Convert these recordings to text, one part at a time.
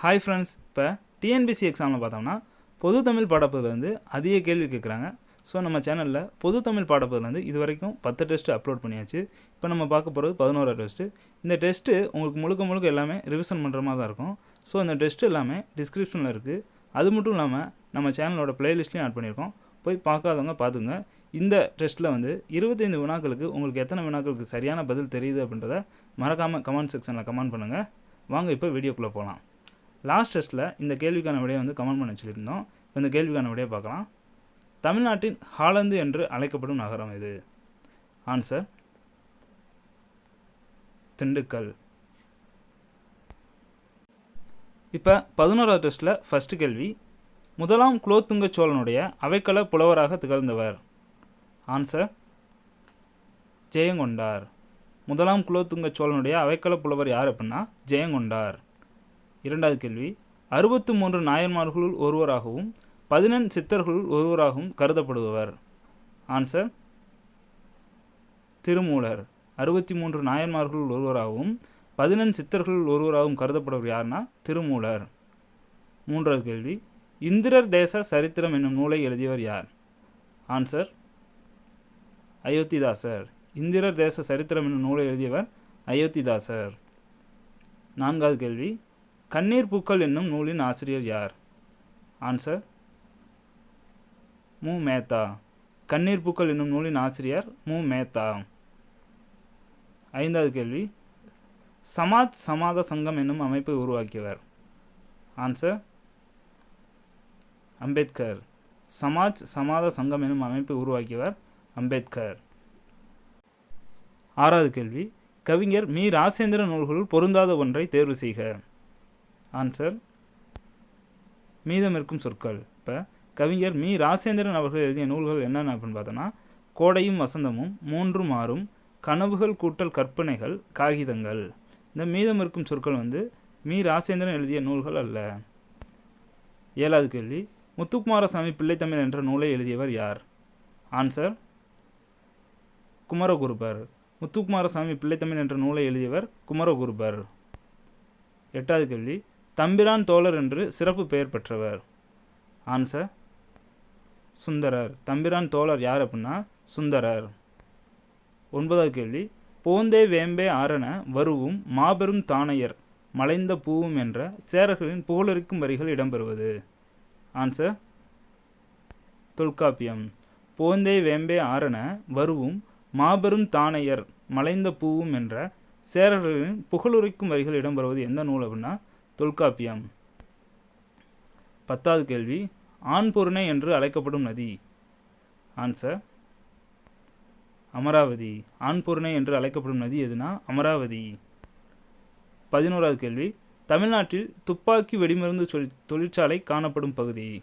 Hi friends இப்போ TNPSC எக்ஸாமில் பார்த்தோம்னா பொது தமிழ் பாடப்பகுதியில் வந்து அதிக கேள்வி கேட்குறாங்க ஸோ நம்ம சேனலில் பொது தமிழ் பாடப்பகுதியில் இது வரைக்கும் பத்து டெஸ்ட்டு அப்லோட் பண்ணியாச்சு. இப்போ நம்ம பார்க்க போகிறது பதினோரா டெஸ்ட்டு இந்த டெஸ்ட்டு உங்களுக்கு முழுக்க முழுக்க எல்லாமே ரிவிஷன் பண்ணுற மாதிரி தான் இருக்கும். ஸோ அந்த டெஸ்ட்டு எல்லாமே டிஸ்கிரிப்ஷனில் இருக்குது அது மட்டும் இல்லாமல் நம்ம சேனலோட பிளேலிஸ்ட்லையும் ஆட் பண்ணியிருக்கோம். போய் பார்க்காதவங்க பார்த்துங்க இந்த டெஸ்ட்டில் வந்து இருபத்தைந்து வினாக்களுக்கு உங்களுக்கு எத்தனை வினாக்களுக்கு சரியான பதில் தெரியுது அப்படின்றத மறக்காமல் கமெண்ட் செக்ஷனில் கமெண்ட் பண்ணுங்கள் வாங்க இப்போ வீடியோக்குள்ளே போகலாம் லாஸ்ட் டெஸ்ட்டில் இந்த கேள்விக்கான விடையை வந்து கமெண்ட் பண்ண வச்சுருந்தோம் இப்போ இந்த கேள்விக்கான விடையை பார்க்கலாம். தமிழ்நாட்டின் ஹாலந்து என்று அழைக்கப்படும் நகரம் இது ஆன்சர் திண்டுக்கல். இப்போ பதினோராவது டெஸ்ட்டில் ஃபஸ்ட்டு கேள்வி முதலாம் குலோத்துங்க சோழனுடைய அவைக்கள புலவராக திகழ்ந்தவர். ஆன்சர் ஜெயங்கொண்டார். முதலாம் குலோத்துங்க சோழனுடைய அவைக்கள புலவர் யார் அப்படின்னா ஜெயங்கொண்டார். இரண்டாவது கேள்வி. அறுபத்து மூன்று நாயன்மார்களுள் ஒருவராகவும் பதினெண் சித்தர்களுள் ஒருவராகவும் கருதப்படுபவர். ஆன்சர் திருமூலர். அறுபத்தி மூன்று நாயன்மார்களுள் ஒருவராகவும் பதினெண் சித்தர்களுள் ஒருவராகவும் கருதப்படுவர் யாருன்னா திருமூலர். மூன்றாவது கேள்வி இந்திரர் தேச சரித்திரம் என்னும் நூலை எழுதியவர் யார்? ஆன்சர் அயோத்திதாசர். இந்திரர் தேச சரித்திரம் என்னும் நூலை எழுதியவர் அயோத்திதாசர். நான்காவது கேள்வி கண்ணீர் பூக்கள் என்னும் நூலின் ஆசிரியர் யார்? ஆன்சர் மு. மேத்தா. கண்ணீர் பூக்கள் என்னும் நூலின் ஆசிரியர் மு. மேத்தா. ஐந்தாவது கேள்வி. சமாஜ் சமாத சங்கம் என்னும் அமைப்பை உருவாக்கியவர். ஆன்சர் அம்பேத்கர். சமாஜ் சமாத சங்கம் என்னும் அமைப்பை உருவாக்கியவர் அம்பேத்கர். ஆறாவது கேள்வி. கவிஞர் மீ. ராசேந்திர நூல்களுள் பொருந்தாத ஒன்றை தேர்வு செய்க. ஆன்சர் மீதம் இருக்கும் சொற்கள். இப்போ கவிஞர் மீ. ராசேந்திரன் அவர்கள் எழுதிய நூல்கள் என்னென்ன அப்படின்னு பார்த்தோன்னா கோடையும் வசந்தமும் மூன்று மாறும் கனவுகள் கூட்டல் கற்பனைகள் காகிதங்கள். இந்த மீதம் இருக்கும் சொற்கள் வந்து மீ. ராசேந்திரன் எழுதிய நூல்கள் அல்ல. ஏழாவது கேள்வி. முத்துக்குமாரசாமி பிள்ளைத்தமிழ் என்ற நூலை எழுதியவர் யார்? ஆன்சர் குமரகுருபர். முத்துக்குமாரசாமி பிள்ளைத்தமிழ் என்ற நூலை எழுதியவர் குமரகுருபர். எட்டாவது கேள்வி. தம்பிரான் தோழர் என்று சிறப்பு பெயர் பெற்றவர். ஆன்சர் சுந்தரர். தம்பிரான் தோழர் யார் அப்படின்னா சுந்தரர். ஒன்பதாவது கேள்வி. போந்தே வேம்பே ஆரண வருவும் மாபெரும் தானையர் மலைந்த பூவும் என்ற சேரர்களின் புகழறிக்கும் வரிகள் இடம்பெறுவது. ஆன்சர் தொல்காப்பியம். போந்தே வேம்பே ஆரண வருவும் மாபெரும் தானையர் மலைந்த பூவும் என்ற சேரர்களின் புகழுரைக்கும் வரிகள் இடம்பெறுவது எந்த நூல் அப்படின்னா தொல்காப்பியம். பத்தாவது கேள்வி ஆண்பொருணை என்று அழைக்கப்படும் நதி. ஆன்சர் அமராவதி. ஆண்பொருணை என்று அழைக்கப்படும் நதி எதுனா? அமராவதி. பதினோராவது கேள்வி தமிழ்நாட்டில் துப்பாக்கி வெடிமருந்து தொழிற்சாலை காணப்படும் பகுதி.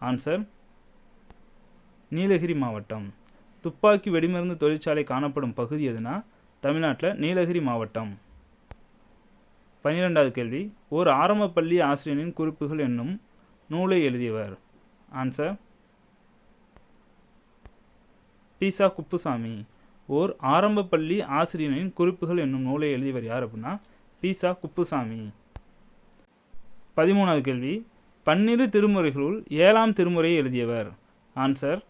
ஆன்சர் நீலகிரி மாவட்டம். துப்பாக்கி வெடிமருந்து தொழிற்சாலை காணப்படும் பகுதி எதுனா? தமிழ்நாட்டில் நீலகிரி மாவட்டம். பன்னிரெண்டாவது கேள்வி. ஓர் ஆரம்ப பள்ளி ஆசிரியரின் குறிப்புகள் என்னும் நூலை எழுதியவர். ஆன்சர் பீசா குப்புசாமி. ஓர் ஆரம்பப்பள்ளி ஆசிரியனின் ஆசிரியரின் குறிப்புகள் என்னும் நூலை எழுதியவர் யார் அப்படின்னா பீசா குப்புசாமி. பதிமூணாவது கேள்வி. பன்னிரு திருமுறைகளுள் ஏழாம் திருமுறையை எழுதியவர். ஆன்சர்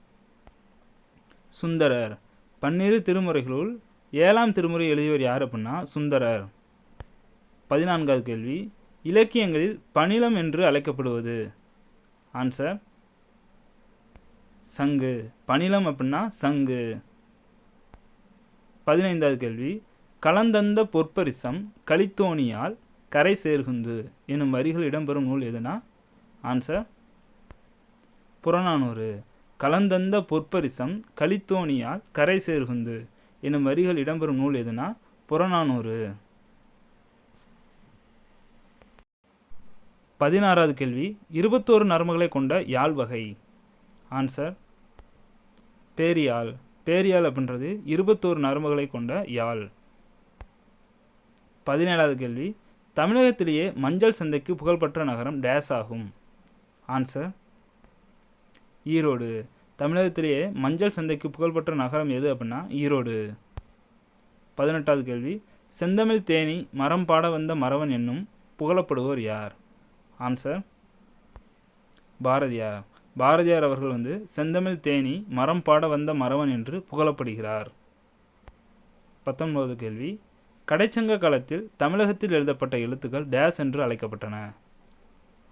சுந்தரர். பன்னிரு திருமுறைகளுள் ஏழாம் திருமுறை எழுதியவர் யார் அப்படின்னா சுந்தரர். பதினான்காவது கேள்வி இலக்கியங்களில் பணிலம் என்று அழைக்கப்படுவது. ஆன்சர் சங்கு. பணிலம் அப்படின்னா சங்கு. பதினைந்தாவது கேள்வி கலந்தந்த பொற்பரிசம் கலித்தோணியால் கரை சேர்குந்து எனும் வரிகள் இடம்பெறும் நூல் எதுனா? ஆன்சர் புறநானூறு. கலந்தந்த பொற்பரிசம் கலித்தோணியால் கரை சேர்குந்து எனும் வரிகள் இடம்பெறும் நூல் எதுனா? புறநானூறு. பதினாறாவது கேள்வி இருபத்தோரு நரம்புகளை கொண்ட யாழ் வகை? ஆன்சர் பேரியாழ் பேரியாழ் அப்படின்றது இருபத்தோரு நரம்புகளை கொண்ட யாழ். பதினேழாவது கேள்வி தமிழகத்திலேயே மஞ்சள் சந்தைக்கு புகழ்பெற்ற நகரம் டேஸ் ஆகும். ஆன்சர் ஈரோடு. தமிழகத்திலேயே மஞ்சள் சந்தைக்கு புகழ்பெற்ற நகரம் எது அப்படின்னா ஈரோடு. பதினெட்டாவது கேள்வி செந்தமிழ் தேனி மரம் பாட வந்த மறவன் என்னும் புகழப்படுவோர் யார்? ஆன்சர் பாரதியார். பாரதியார் அவர்கள் வந்து செந்தமிழ் தேனி மரம் பாட வந்த மறவன் என்று புகழப்படுகிறார். பத்தொன்பது கேள்வி. கடைச்சங்க காலத்தில் தமிழகத்தில் எழுதப்பட்ட எழுத்துக்கள் டேஸ் என்று அழைக்கப்பட்டன.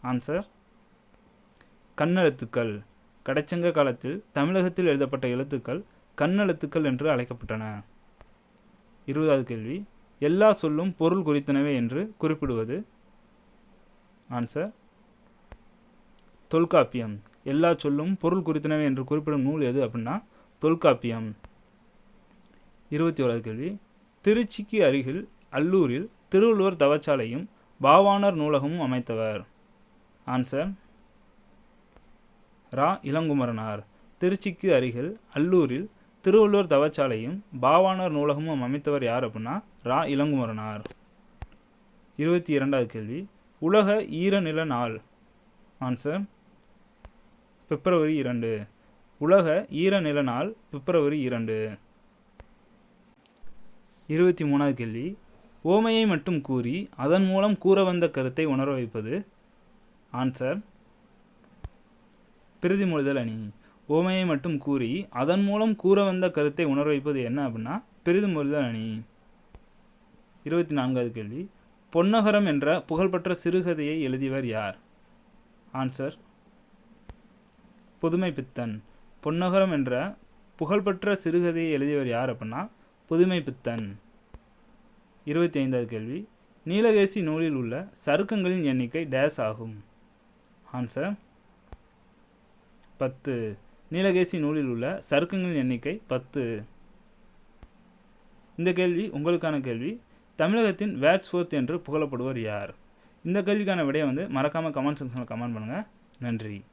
ஆன்சர் கண்ணெழுத்துக்கள் கடைச்சங்க காலத்தில் தமிழகத்தில் எழுதப்பட்ட எழுத்துக்கள் கண்ணெழுத்துக்கள் என்று அழைக்கப்பட்டன. இருபதாவது கேள்வி. எல்லா சொல்லும் பொருள் குறித்தனவே என்று குறிப்பிடுவது ஆன்சர் தொல்காப்பியம். எல்லா சொல்லும் பொருள் குறித்தனவே என்று குறிப்பிடும் நூல் எது அப்படின்னா தொல்காப்பியம். இருபத்தி ஓராவது கேள்வி. திருச்சிக்கு அருகில் அல்லூரில் திருவள்ளுவர் தவச்சாலையும் பாவாணர் நூலகமும் அமைத்தவர். ஆன்சர் ரா. இளங்குமரனார். திருச்சிக்கு அருகில் அல்லூரில் திருவள்ளுவர் தவச்சாலையும் பாவாணர் நூலகமும் அமைத்தவர் யார் அப்படின்னா ரா. இளங்குமரனார். இருபத்தி இரண்டாவது கேள்வி. உலக ஈரநில நாள். ஆன்சர் பிப்ரவரி இரண்டு. உலக ஈரநில நாள் பிப்ரவரி இரண்டு. இருபத்தி மூணாவது கேள்வி. ஓமையை மட்டும் கூறி அதன் மூலம் கூற வந்த கருத்தை உணர வைப்பது? ஆன்சர் பிரதிமொழிதல் அணி. ஓமையை மட்டும் கூறி அதன் மூலம் கூற வந்த கருத்தை உணர வைப்பது என்ன அப்படின்னா பிரிதிமொழிதல் அணி. இருபத்தி நான்காவது கேள்வி. பொன்னகரம் என்ற புகழ்பெற்ற சிறுகதையை எழுதியவர் யார்? ஆன்சர் புதுமை பித்தன் பொன்னகரம் என்ற புகழ்பெற்ற சிறுகதையை எழுதியவர் யார் அப்படின்னா புதுமை பித்தன் இருபத்தி ஐந்தாவது கேள்வி. நீலகேசி நூலில் உள்ள சருக்கங்களின் எண்ணிக்கை டேஸ் ஆகும். ஆன்சர் பத்து. நீலகேசி நூலில் உள்ள சருக்கங்களின் எண்ணிக்கை பத்து. இந்த கேள்வி உங்களுக்கான கேள்வி. தமிழகத்தின் வேட்ஸ்வர்த் என்று புகழப்படுவர் யார்? இந்த கேள்விக்கான விடையை வந்து மறக்காமல் கமெண்ட் செக்ஷனில் கமெண்ட் பண்ணுங்கள் நன்றி.